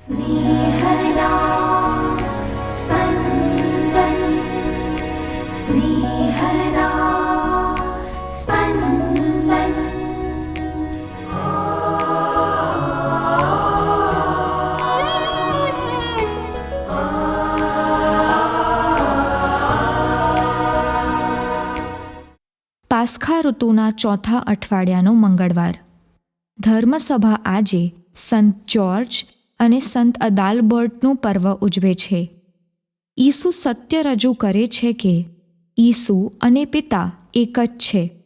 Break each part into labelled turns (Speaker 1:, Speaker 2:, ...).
Speaker 1: स्नेहदा स्पन्दन् स्नेहदा स्पन्दन्
Speaker 2: પાસ્ખા ઋતુના ચોથા અઠવાડિયાનો મંગળવાર ધર્મસભા આજે સંત જ્યોર્જ અને સંત અદાલબર્ટનું પર્વ ઉજવે છે. ઈસુ સત્ય રજૂ કરે છે કે ઈસુ અને પિતા એક જ છે.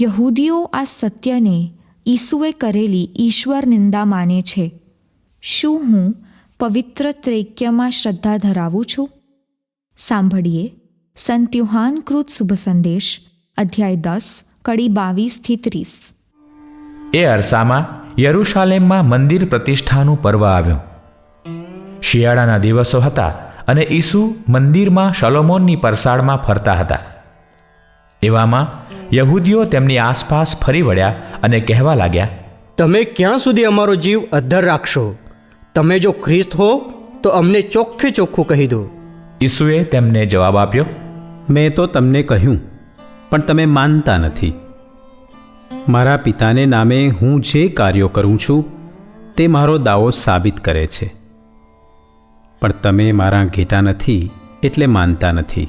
Speaker 2: યહૂદીઓ આ સત્યને ઈસુએ કરેલી ઈશ્વર નિંદા માને છે. શું હું પવિત્ર ત્રૈક્યમાં શ્રદ્ધા ધરાવું છું? સાંભળીએ સંત યુહાનકૃત શુભ સંદેશ, અધ્યાય દસ, કડી બાવીસથી ત્રીસ.
Speaker 3: એ અરસામાં યરૂશાલેમમાં મંદિર પ્રતિષ્ઠાનું પર્વ આવ્યું. શિયાળાના દિવસો હતા અને ઈસુ મંદિરમાં શલોમોનની પરસાળમાં ફરતા હતા. એવામાં યહૂદીઓ તેમની આસપાસ ફરી વળ્યા અને કહેવા લાગ્યા
Speaker 4: તમે ક્યાં સુધી અમારો જીવ અદ્ધર રાખશો? તમે જો ખ્રિસ્ત હો તો અમને ચોખ્ખે ચોખ્ખું કહી દો.
Speaker 3: ઈસુએ તેમને જવાબ આપ્યો
Speaker 5: મેં તો તમને કહ્યું પણ તમે માનતા નથી. મારા પિતાને નામે હું જે કાર્યો કરું છું, તે મારો દાવો સાબિત કરે છે. પણ તમે મારા ઘેટા નથી એટલે માનતા નથી.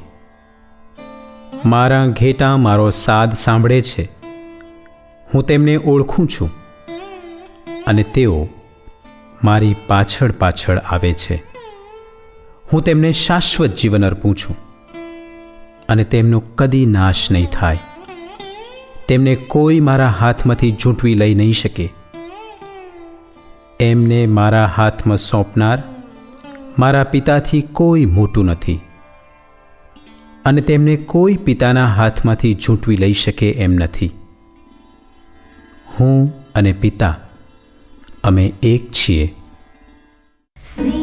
Speaker 5: મારા ઘેટા મારો સાદ સાંભળે છે. હું તેમને ઓળખું છું. અને તેઓ મારી પાછળ પાછળ આવે છે. હું તેમને શાશ્વત જીવન અર્પું છું. અને તેમનો કદી નાશ નહીં થાય. તેમને કોઈ મારા હાથમાંથી ઝૂંટવી લઈ નહીં શકે. એમને મારા હાથમાં સોંપનાર મારા પિતાથી કોઈ મોટું નથી. અને તેમને કોઈ પિતાના હાથમાંથી ઝૂંટવી લઈ શકે એમ નથી. હું અને પિતા, અમે એક છીએ.
Speaker 1: સ્નેહ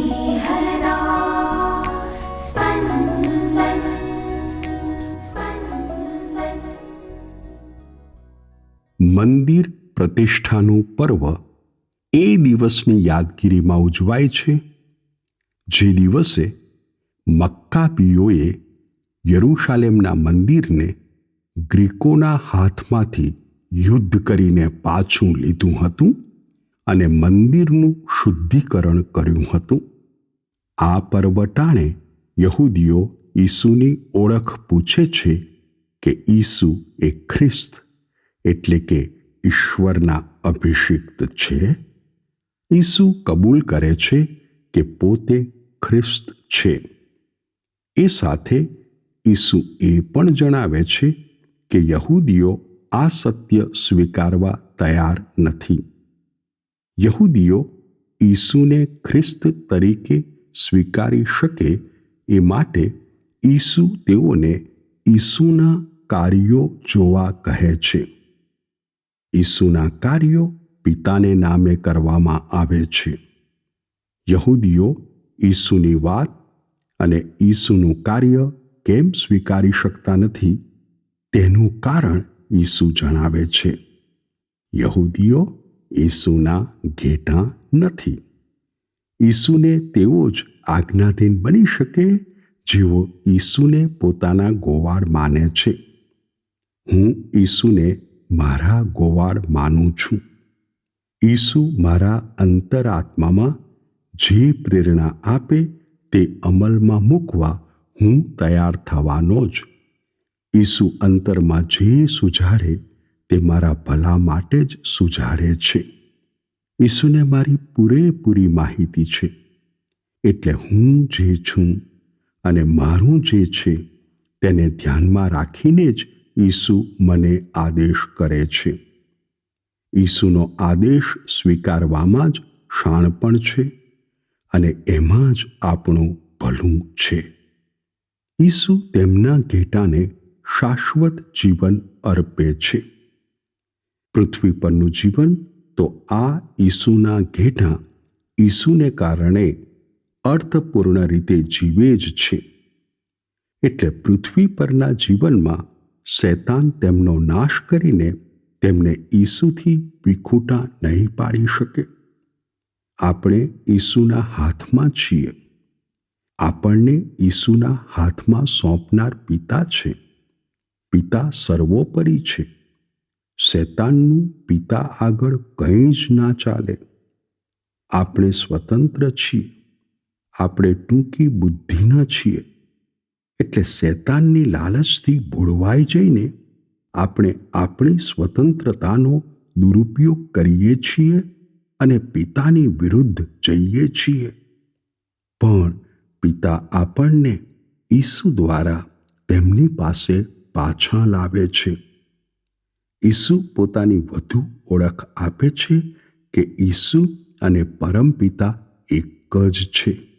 Speaker 6: મંદિર પ્રતિષ્ઠાનું પર્વ એ દિવસની યાદગીરીમાં ઉજવાય છે. જે દિવસે મક્કાપીઓએ યરૂશાલેમના મંદિરને ગ્રીકોના હાથમાંથી યુદ્ધ કરીને પાછું લીધું હતું અને મંદિરનું શુદ્ધિકરણ કર્યું હતું. આ પર્વ ટાણે યહૂદીઓ ઈસુની ઓળખ પૂછે છે કે ઈસુ એ ખ્રિસ્ત એટલે કે ઈશ્વરના અભિષિક્ત છે? ઈસુ કબૂલ કરે છે કે પોતે ખ્રિસ્ત છે. એ સાથે ઈસુ એ પણ જણાવે છે કે યહૂદીઓ આ સત્ય સ્વીકારવા તૈયાર નથી. યહૂદીઓ ઈસુને ખ્રિસ્ત તરીકે સ્વીકારી શકે એ માટે ઈસુ તેઓને ઈસુના કાર્યો જોવા કહે છે. ઈસુના કાર્યો પિતાને નામે કરવામાં આવે છે. યહૂદીઓ ઈસુની વાત અને ઈસુનું કાર્ય કેમ સ્વીકારી શકતા નથી તેનું કારણ ઈસુ જણાવે છે. યહૂદીઓ ઈસુના ઘેટા નથી. ઈસુને તેઓ જ આજ્ઞાધીન બની શકે જેઓ ઈસુને પોતાના ગોવાળ માને છે. હું ઈસુને મારા ગોવાળ માનું છું. ઈસુ મારા અંતરાત્મામાં જે પ્રેરણા આપે તે અમલમાં મૂકવા હું તૈયાર થવાનો જ. ઈસુ અંતરમાં જે સુજાડે તે મારા ભલા માટે જ સુજાડે છે. ઈસુને મારી પૂરેપૂરી માહિતી છે. એટલે હું જે છું અને મારું જે છે તેને ધ્યાનમાં રાખીને જ ઈસુ મને આદેશ કરે છે. ઈસુનો આદેશ સ્વીકારવામાં જ શાણપણ છે અને એમાં જ આપણું ભલું છે. ઈસુ તેમના ઘેટાને શાશ્વત જીવન અર્પે છે. પૃથ્વી પરનું જીવન તો આ ઈસુના ઘેટા ઈસુને કારણે અર્થપૂર્ણ રીતે જીવે જ છે. એટલે પૃથ્વી પરના જીવનમાં શૈતાન તેમનો નાશ કરીને તેમને ઈસુથી વિખૂટા નહીં પાડી શકે. આપણે ઈસુના હાથમાં છીએ. આપણને ઈસુના હાથમાં સોંપનાર પિતા છે. પિતા સર્વોપરી છે. શૈતાનનું પિતા આગળ કંઈ જ ના ચાલે. આપણે સ્વતંત્ર છીએ. આપણે ટૂંકી બુદ્ધિના છીએ. એટલે શૈતાનની લાલચથી ભોળવાઈ જઈને આપણે આપણી સ્વતંત્રતાનો દુરુપયોગ કરીએ છીએ અને પિતાની વિરુદ્ધ જઈએ છીએ. પણ પિતા આપણને ઈસુ દ્વારા તેમની પાસે પાછા લાવે છે. ઈસુ પોતાની વધુ ઓળખ આપે છે કે ઈસુ અને પરમપિતા એક જ છે.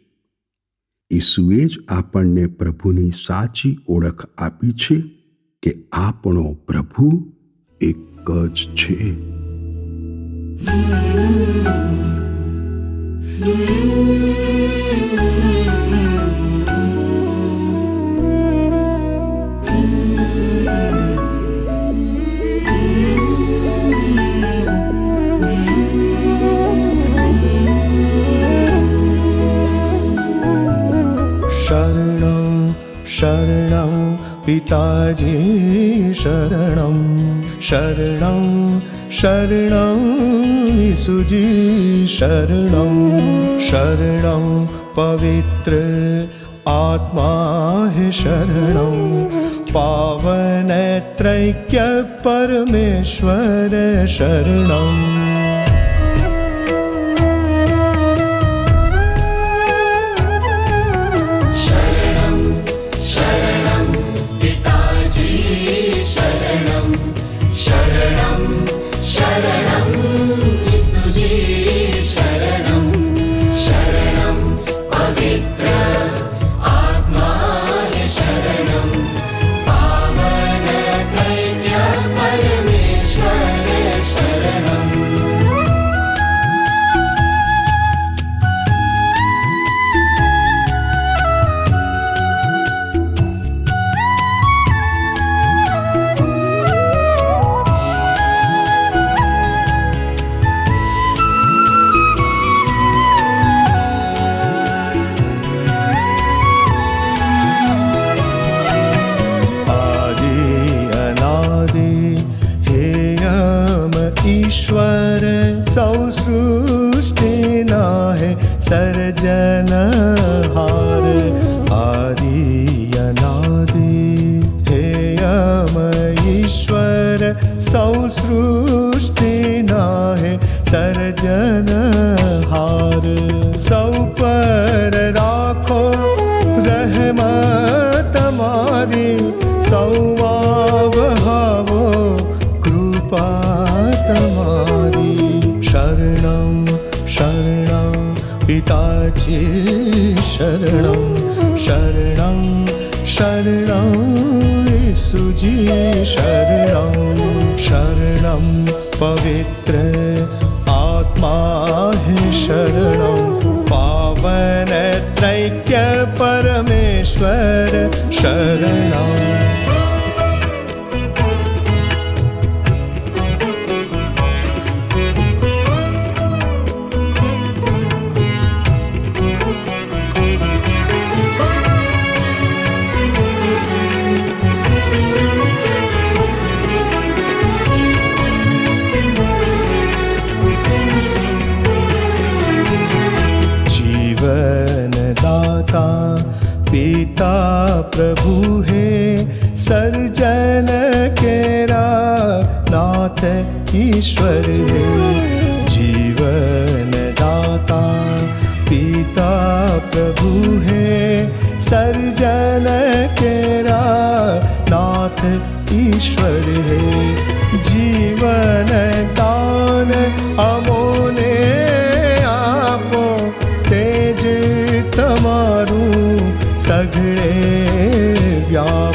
Speaker 6: ઈસુએ જ આપણને પ્રભુની સાચી ઓળખ આપી છે કે આપણો પ્રભુ એક જ છે
Speaker 7: Thank you. पिताजी शरणं शरणं शरणं सुजी शरणं शरणं पवित्र आत्मा हि शरणं पावनत्रैक्य परमेश्वर शरणम् जनहार आदियनादि हे अमईश्वर सौसृष्टिनाहे सर्जनहार सौ पर राखो रहमत मारी सौवाव कृपा तमा પિતાજી શરણમ શરણમ શરણમ ઈસુજી શરણમ शरणं પવિત્ર આત્મા હે શરણમ પાવન परमेश्वर પરમેશ્વર सर्जन केरा नाथ ईश्वर है जीवन दान अमोने आपो तेज तमारू सगड़े व्या